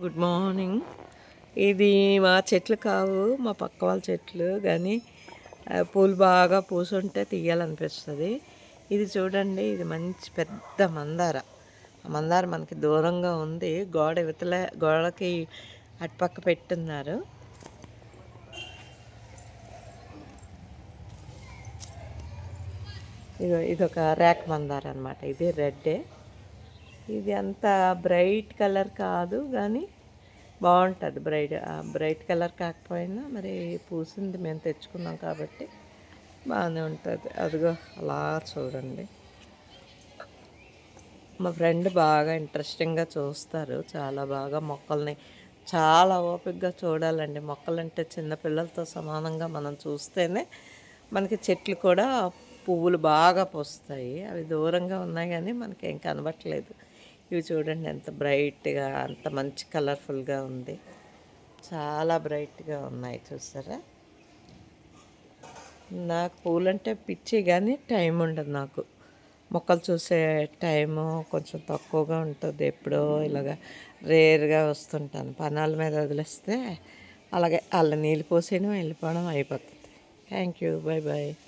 Good morning ఇది మా చెట్లు కావు మా పక్క వాళ్ళ చెట్లు కానీ పూలు బాగా పూసుంటే తీయాలనిపిస్తుంది. ఇది చూడండి ఇది మంచి పెద్ద మందార. ఆ మందార మనకి దూరంగా ఉంది. గోడ ఇవతల గోడకి అటుపక్క పెట్టున్నారు. ఇది ఇది ఒక ర్యాక్ మందార అనమాట ఇది రెడ్డే. ఇది అంత బ్రైట్ కలర్ కాదు కానీ బాగుంటుంది బ్రైట్ బ్రైట్ కలర్ కాకపోయినా మరి పూసింది మేము తెచ్చుకున్నాం కాబట్టి బాగానే ఉంటుంది. అదిగో అలా చూడండి. మా ఫ్రెండ్ బాగా ఇంట్రెస్టింగ్గా చూస్తారు చాలా బాగా మొక్కల్ని చాలా ఓపికగా చూడాలండి. మొక్కలంటే చిన్నపిల్లలతో సమానంగా మనం చూస్తేనే మనకి చెట్లు కూడా పువ్వులు బాగా పూస్తాయి. అవి దూరంగా ఉన్నాయి కానీ మనకి ఏం కనబట్టలేదు. ఇవి చూడండి ఎంత బ్రైట్గా అంత మంచి కలర్ఫుల్గా ఉంది. చాలా బ్రైట్గా ఉన్నాయి చూసారా? నాకు పూలంటే పిచ్చి కానీ టైం ఉండదు నాకు. మొక్కలు చూసే టైము కొంచెం తక్కువగా ఉంటుంది. ఎప్పుడో ఇలాగా రేర్గా వస్తుంటాను. పనాల మీద వదిలేస్తే అలాగే వాళ్ళ నీళ్ళు పోసేయడం వెళ్ళిపోవడం అయిపోతుంది. Thank you. Bye bye